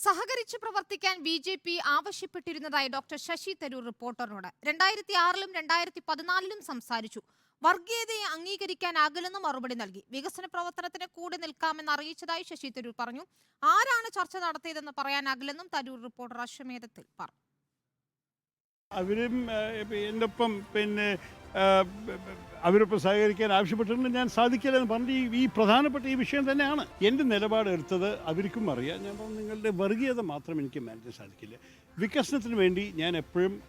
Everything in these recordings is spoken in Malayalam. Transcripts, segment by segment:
സഹകരിച്ച് പ്രവർത്തിക്കാൻ ബി ജെ പി ആവശ്യപ്പെട്ടിരുന്നതായി ഡോക്ടർ ശശി തരൂർ റിപ്പോർട്ടറിനോട് രണ്ടായിരത്തി ആറിലും രണ്ടായിരത്തി പതിനാലിലും സംസാരിച്ചു. വർഗീയതയെ അംഗീകരിക്കാനാകില്ലെന്ന് മറുപടി നൽകി. വികസന പ്രവർത്തനത്തിന് കൂടെ നിൽക്കാമെന്ന് അറിയിച്ചതായി ശശി തരൂർ പറഞ്ഞു. ആരാണ് ചർച്ച നടത്തിയതെന്ന് പറയാനാകില്ലെന്നും തരൂർ റിപ്പോർട്ടർ അശ്വമേധത്തിൽ പറഞ്ഞു. അവരും എന്റെ പിന്നെ അവരൊപ്പം സഹകരിക്കാൻ ആവശ്യപ്പെട്ടിട്ടുണ്ട്. ഞാൻ സാധിക്കില്ല എന്ന് പറഞ്ഞ് ഈ- പ്രധാനപ്പെട്ട ഈ വിഷയം തന്നെയാണ്. എന്റെ നിലപാട് എടുത്തത് അവർക്കും അറിയാം. ഞാൻ പറഞ്ഞു നിങ്ങളുടെ വർഗീയത മാത്രം എനിക്ക് മാനേജ് സാധിക്കില്ല. വികസനത്തിന് വേണ്ടി ഞാൻ എപ്പോഴും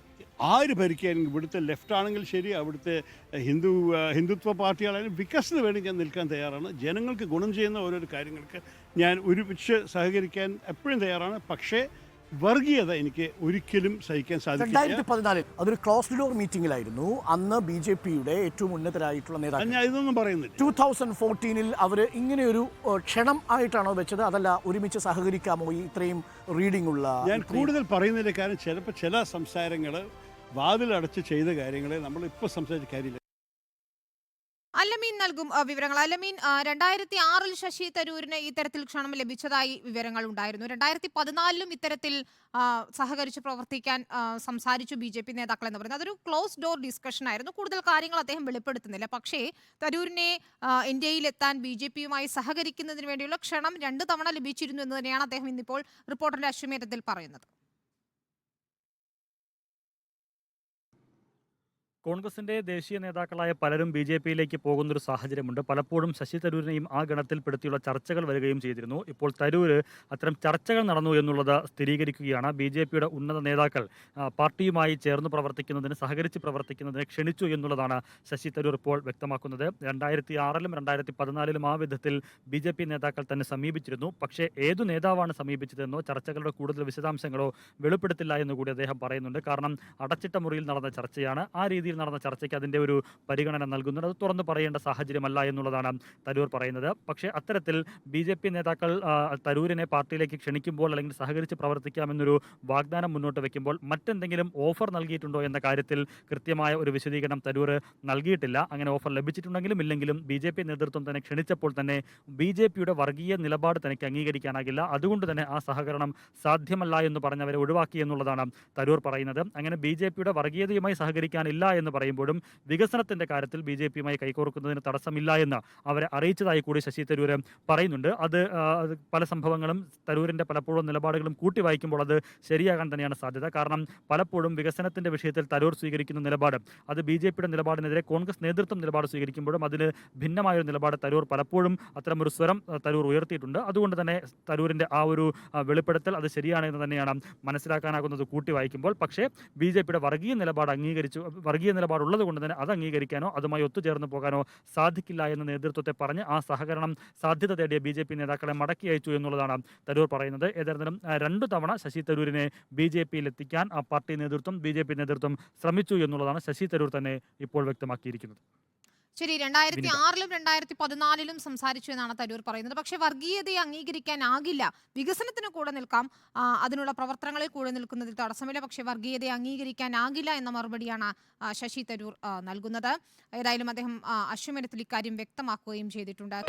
ആര് ഭരിക്കുകയാണെങ്കിൽ ഇവിടുത്തെ ലെഫ്റ്റ് ആണെങ്കിൽ ശരി അവിടുത്തെ ഹിന്ദു ഹിന്ദുത്വ പാർട്ടികളായാലും വികസനത്തിന് വേണ്ടി ഞാൻ നിൽക്കാൻ തയ്യാറാണ്. ജനങ്ങൾക്ക് ഗുണം ചെയ്യുന്ന ഓരോരോ കാര്യങ്ങൾക്ക് ഞാൻ ഒരുമിച്ച് സഹകരിക്കാൻ എപ്പോഴും തയ്യാറാണ്. പക്ഷേ വർഗീയത എനിക്ക് ഒരിക്കലും സഹിക്കാൻ സാധിക്കില്ല. രണ്ടായിരത്തി പതിനാലിൽ അതൊരു ക്ലോസ്ഡ് ഡോർ മീറ്റിംഗിലായിരുന്നു. അന്ന് ബി ജെ പിയുടെ ഏറ്റവും ഉന്നതരായിട്ടുള്ള നേതാക്കൾ. ഞാൻ ഇതൊന്നും പറയുന്നില്ല. ടൂ തൗസൻഡ് ഫോർട്ടീനിൽ അവർ ഇങ്ങനെയൊരു ഏഹ്, ക്ഷണം ആയിട്ടാണോ വെച്ചത്? അതല്ല ഒരുമിച്ച് സഹകരിക്കാമോ ഈ ഇത്രയും റീഡിംഗ് ഉള്ള ഞാൻ കൂടുതൽ പറയുന്നതിന്റെ കാരണം ചിലപ്പോൾ ചില സംസാരങ്ങൾ വാതിലടച്ച് ചെയ്ത കാര്യങ്ങളെ നമ്മൾ ഇപ്പോൾ സംസാരിച്ച കാര്യമില്ല. നൽകും വിവരങ്ങൾ. അലമീൻ രണ്ടായിരത്തി ആറിൽ ശശി തരൂരിന് ഇത്തരത്തിൽ ക്ഷണം ലഭിച്ചതായി വിവരങ്ങൾ ഉണ്ടായിരുന്നു. രണ്ടായിരത്തി പതിനാലിലും ഇത്തരത്തിൽ സഹകരിച്ച് പ്രവർത്തിക്കാൻ സംസാരിച്ചു ബി ജെ പി നേതാക്കൾ എന്ന് പറയുന്നത്. അതൊരു ക്ലോസ് ഡോർ ഡിസ്കഷൻ ആയിരുന്നു. കൂടുതൽ കാര്യങ്ങൾ അദ്ദേഹം വെളിപ്പെടുത്തുന്നില്ല. പക്ഷേ തരൂരിനെ ഇന്ത്യയിലെത്താൻ ബി ജെ പിയുമായി സഹകരിക്കുന്നതിന് വേണ്ടിയുള്ള ക്ഷണം രണ്ട് തവണ ലഭിച്ചിരുന്നു എന്ന് തന്നെയാണ് അദ്ദേഹം ഇന്നിപ്പോൾ റിപ്പോർട്ടറിന്റെ അശ്വമേധത്തിൽ പറയുന്നത്. കോൺഗ്രസിന്റെ ദേശീയ നേതാക്കളായ പലരും ബി ജെ പിയിലേക്ക് പോകുന്നൊരു സാഹചര്യമുണ്ട്. പലപ്പോഴും ശശി തരൂരിനെയും ആ ഗണത്തിൽപ്പെടുത്തിയുള്ള ചർച്ചകൾ വരികയും ചെയ്തിരുന്നു. ഇപ്പോൾ തരൂർ അത്തരം ചർച്ചകൾ നടന്നു എന്നുള്ളത് സ്ഥിരീകരിക്കുകയാണ്. ബി ജെ പിയുടെ ഉന്നത നേതാക്കൾ പാർട്ടിയുമായി ചേർന്ന് പ്രവർത്തിക്കുന്നതിന് സഹകരിച്ച് പ്രവർത്തിക്കുന്നതിന് ക്ഷണിച്ചു എന്നുള്ളതാണ് ശശി തരൂർ ഇപ്പോൾ വ്യക്തമാക്കുന്നത്. രണ്ടായിരത്തി ആറിലും രണ്ടായിരത്തി പതിനാലിലും ആ വിധത്തിൽ ബി ജെ പി നേതാക്കൾ തന്നെ സമീപിച്ചിരുന്നു. പക്ഷേ ഏതു നേതാവാണ് സമീപിച്ചതെന്നോ ചർച്ചകളുടെ കൂടുതൽ വിശദാംശങ്ങളോ വെളിപ്പെടുത്തില്ല എന്ന് കൂടി അദ്ദേഹം പറയുന്നുണ്ട്. കാരണം അടച്ചിട്ട മുറിയിൽ നടന്ന ചർച്ചയാണ്. ആ രീതിയിൽ നടന്ന ചർച്ചയ്ക്ക് അതിന്റെ ഒരു പരിഗണന നൽകുന്നുണ്ട്. അത് തുറന്നു പറയേണ്ട സാഹചര്യമല്ല എന്നുള്ളതാണ് തരൂർ പറയുന്നത്. പക്ഷേ അത്തരത്തിൽ ബി ജെ പി നേതാക്കൾ തരൂരിനെ പാർട്ടിയിലേക്ക് ക്ഷണിക്കുമ്പോൾ അല്ലെങ്കിൽ സഹകരിച്ച് പ്രവർത്തിക്കാമെന്നൊരു വാഗ്ദാനം മുന്നോട്ട് വെക്കുമ്പോൾ മറ്റെന്തെങ്കിലും ഓഫർ നൽകിയിട്ടുണ്ടോ എന്ന കാര്യത്തിൽ കൃത്യമായ ഒരു വിശദീകരണം തരൂർ നൽകിയിട്ടില്ല. അങ്ങനെ ഓഫർ ലഭിച്ചിട്ടുണ്ടെങ്കിലും ഇല്ലെങ്കിലും ബി ജെ പി നേതൃത്വം തന്നെ ക്ഷണിച്ചപ്പോൾ തന്നെ ബി ജെ പിയുടെ വർഗീയ നിലപാട് തനിക്ക് അംഗീകരിക്കാനാകില്ല. അതുകൊണ്ട് തന്നെ ആ സഹകരണം സാധ്യമല്ല എന്ന് പറഞ്ഞവരെ ഒഴിവാക്കി എന്നുള്ളതാണ് തരൂർ പറയുന്നത്. അങ്ങനെ ബി ജെ പിയുടെ വർഗീയതയുമായി സഹകരിക്കാനില്ല എന്ന് പറയുമ്പോഴും വികസനത്തിന്റെ കാര്യത്തിൽ ബി ജെ പിയുമായി കൈകോർക്കുന്നതിന് തടസ്സമില്ല എന്ന് അവരെ അറിയിച്ചതായി കൂടി ശശി തരൂർ പറയുന്നുണ്ട്. അത് പല സംഭവങ്ങളും തരൂരിന്റെ പലപ്പോഴും നിലപാടുകളും കൂട്ടി വായിക്കുമ്പോൾ അത് ശരിയാകാൻ തന്നെയാണ് സാധ്യത. കാരണം പലപ്പോഴും വികസനത്തിന്റെ വിഷയത്തിൽ തരൂർ സ്വീകരിക്കുന്ന നിലപാട് അത് ബി ജെ പിയുടെ നിലപാടിനെതിരെ കോൺഗ്രസ് നേതൃത്വം നിലപാട് സ്വീകരിക്കുമ്പോഴും അതിന് ഭിന്നമായൊരു നിലപാട് തരൂർ പലപ്പോഴും അത്തരമൊരു സ്വരം തരൂർ ഉയർത്തിയിട്ടുണ്ട്. അതുകൊണ്ട് തന്നെ തരൂരിന്റെ ആ ഒരു വെളിപ്പെടുത്തൽ അത് ശരിയാണ് എന്ന് തന്നെയാണ് മനസ്സിലാക്കാനാകുന്നത് കൂട്ടി വായിക്കുമ്പോൾ. പക്ഷേ ബി ജെ പിയുടെ വർഗീയ നിലപാട് അംഗീകരിച്ചു വർഗീയ നിലപാടുള്ളത് കൊണ്ട് തന്നെ അത് അംഗീകരിക്കാനോ അതുമായി ഒത്തുചേർന്ന് പോകാനോ സാധിക്കില്ല എന്ന നേതൃത്വത്തെ പറഞ്ഞ് ആ സഹകരണം സാധ്യത തേടിയ ബി ജെ പി നേതാക്കളെ മടക്കി അയച്ചു എന്നുള്ളതാണ് തരൂർ പറയുന്നത്. ഏതായിരുന്നാലും രണ്ടു തവണ ശശി തരൂരിനെ ബി ജെ പിയിൽ എത്തിക്കാൻ ആ പാർട്ടി നേതൃത്വം ബി ജെ പി നേതൃത്വം ശ്രമിച്ചു എന്നുള്ളതാണ് ശശി തരൂർ തന്നെ ഇപ്പോൾ വ്യക്തമാക്കിയിരിക്കുന്നത്. ശരി രണ്ടായിരത്തി. ആറിലും രണ്ടായിരത്തി പതിനാലിലും സംസാരിച്ചു എന്നാണ് തരൂർ പറയുന്നത്. പക്ഷെ വർഗീയതയെ അംഗീകരിക്കാനാകില്ല വികസനത്തിന് കൂടെ നിൽക്കാം. അതിനുള്ള പ്രവർത്തനങ്ങളിൽ കൂടെ നിൽക്കുന്നതിൽ തടസ്സമില്ല. പക്ഷെ വർഗീയതയെ അംഗീകരിക്കാനാകില്ല എന്ന മറുപടിയാണ് ശശി തരൂർ നൽകുന്നത്. ഏതായാലും അദ്ദേഹം അശ്വമനത്തിൽ ഇക്കാര്യം വ്യക്തമാക്കുകയും ചെയ്തിട്ടുണ്ട്.